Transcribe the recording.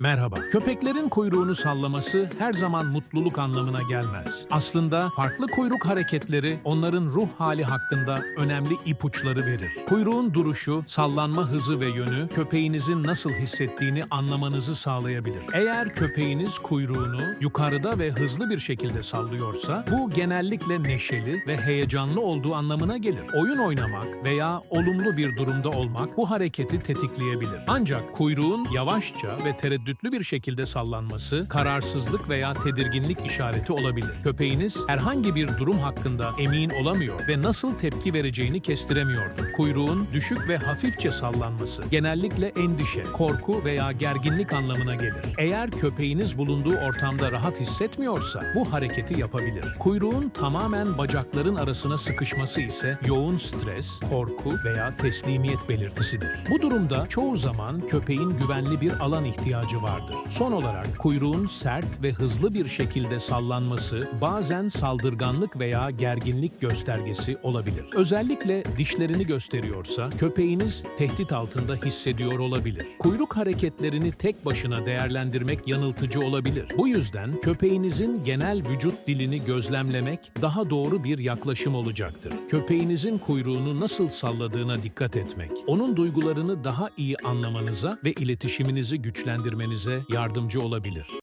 Merhaba. Köpeklerin kuyruğunu sallaması her zaman mutluluk anlamına gelmez. Aslında farklı kuyruk hareketleri onların ruh hali hakkında önemli ipuçları verir. Kuyruğun duruşu, sallanma hızı ve yönü köpeğinizin nasıl hissettiğini anlamanızı sağlayabilir. Eğer köpeğiniz kuyruğunu yukarıda ve hızlı bir şekilde sallıyorsa bu genellikle neşeli ve heyecanlı olduğu anlamına gelir. Oyun oynamak veya olumlu bir durumda olmak bu hareketi tetikleyebilir. Ancak kuyruğun yavaşça ve tereddütlü bir şekilde sallanması kararsızlık veya tedirginlik işareti olabilir. Köpeğiniz herhangi bir durum hakkında emin olamıyor ve nasıl tepki vereceğini kestiremiyordur. Kuyruğun düşük ve hafifçe sallanması genellikle endişe, korku veya gerginlik anlamına gelir. Eğer köpeğiniz bulunduğu ortamda rahat hissetmiyorsa bu hareketi yapabilir. Kuyruğun tamamen bacakların arasına sıkışması ise yoğun stres, korku veya teslimiyet belirtisidir. Bu durumda çoğu zaman köpeğin güvenli bir alan ihtiyacı vardır. Son olarak kuyruğun sert ve hızlı bir şekilde sallanması bazen saldırganlık veya gerginlik göstergesi olabilir. Özellikle dişlerini gösteriyorsa köpeğiniz tehdit altında hissediyor olabilir. Kuyruk hareketlerini tek başına değerlendirmek yanıltıcı olabilir. Bu yüzden köpeğinizin genel vücut dilini gözlemlemek daha doğru bir yaklaşım olacaktır. Köpeğinizin kuyruğunu nasıl salladığına dikkat etmek, onun duygularını daha iyi anlamanıza ve iletişiminizi güçlendirmenize yardımcı olabilir.